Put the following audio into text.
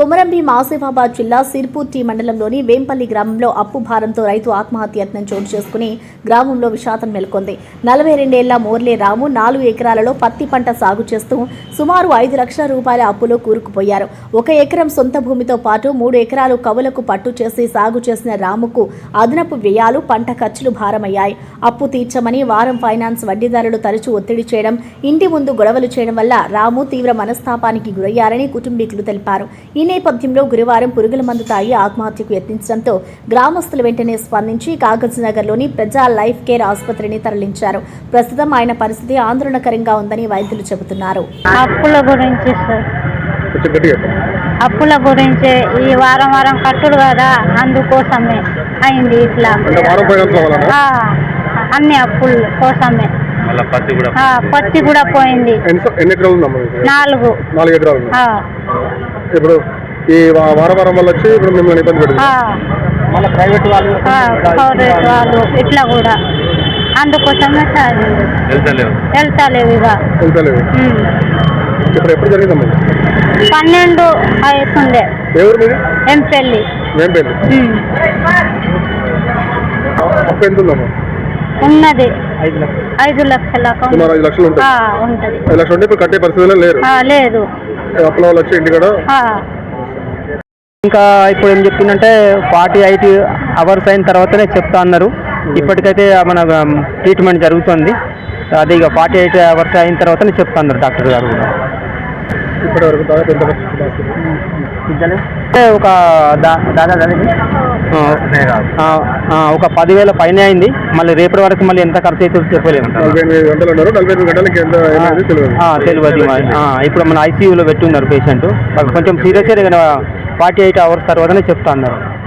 కొమరంభీం ఆసిఫాబాద్ జిల్లా సిర్పూర్ టీ మండలంలోని వేంపల్లి గ్రామంలో అప్పు భారంతో రైతు ఆత్మహత్యత్నం చోటు చేసుకుని గ్రామంలో విషాదం నెలకొంది. నలభై రెండేళ్ళ మోర్లే రాము నాలుగు ఎకరాలలో పత్తి పంట సాగు చేస్తూ సుమారు ఐదు లక్షల రూపాయల అప్పులో కూరుకుపోయారు. ఒక ఎకరం సొంత భూమితో పాటు మూడు ఎకరాలు కవులకు పట్టు చేసి సాగు చేసిన రాముకు అదనపు వ్యయాలు పంట ఖర్చులు భారమయ్యాయి. అప్పు తీర్చమని వారం ఫైనాన్స్ వడ్డీదారులు తరచూ ఒత్తిడి చేయడం ఇంటి ముందు గొడవలు చేయడం వల్ల రాము తీవ్ర మనస్తాపానికి గురయ్యారని కుటుంబీకులు తెలిపారు. ఈ నేపథ్యంలో గురువారం పురుగుల మందు తాగి ఆత్మహత్యకు యత్నించడంతో గ్రామస్తులు వెంటనే స్పందించి కాగజ్ నగర్లోని ప్రజా లైఫ్ కేర్ ఆసుపత్రిని తరలించారు. ప్రస్తుతం ఆయన పరిస్థితి ఆందోళనకరంగా ఉందని వైద్యులు చెబుతున్నారు. అప్పుల గురించి సార్. కొంచెం గట్టిగా చెప్పండి. అప్పుల గురించి ఈ వారం వారం కట్టుడు కదా అందుకోసమే అయింది ఇట్లా. అన్ని అప్పుల కోసమే. పత్తి కూడా ఆ, పత్తి కూడా పోయింది? నాలుగు. ఇప్పుడు ఈ వా- వారం వారం వల్ల వచ్చి ఇప్పుడు మిమ్మల్ని ఇబ్బంది పెడుతుంది. ఆ, మళ్ళీ ప్రైవేట్ వాళ్ళు ఆ, పౌరేట్ వాళ్ళు ఇట్లా కూడా. అందుకోసమే సార్. వెళ్తలేవు వెళ్తాలేవు ఇక. ఇప్పుడు ఎప్పుడు జరిగిందమ్మా? పన్నెండు అవుతుండే. ఎవరు. అప్పు ఎంత ఉందమ్మా? ఉన్నది. ఐదు లక్షలు. ఐదు లక్షల account. సుమారు ఐదు లక్షలు ఉంటుంది. ఆ, ఉంటది. ఐదు లక్షలు ఉంటే ఇప్పుడు కట్టే పరిస్థితిలో లేరు. ఆ, లేదు. అప్పుల వాళ్ళు వచ్చి ఇంటికాడ? ఆ, ఇంకా ఇప్పుడు ఏం చెప్పిందంటే ఫార్టీ ఎయిట్ అవర్స్ అయిన తర్వాతనే చెప్తా అన్నారు. ఇప్పటికైతే మన ట్రీట్మెంట్ జరుగుతుంది. అదే ఇక ఫార్టీ ఎయిట్ అవర్స్ అయిన తర్వాతనే చెప్తా అన్నారు డాక్టర్ గారు కూడా? అంటే ఒక దాదాపు ఒక పదివేల పైన అయింది. మళ్ళీ రేపటి వరకు మళ్ళీ ఎంత ఖర్చు అవుతుందో చెప్పలేము తెలియదు. ఇప్పుడు మన ఐసీయూలో పెట్టున్నారు పేషెంట్. కొంచెం సీరియస్ ఫార్టీ ఎయిట్ అవర్స్ తర్వాతనే చెప్తా అన్నారు.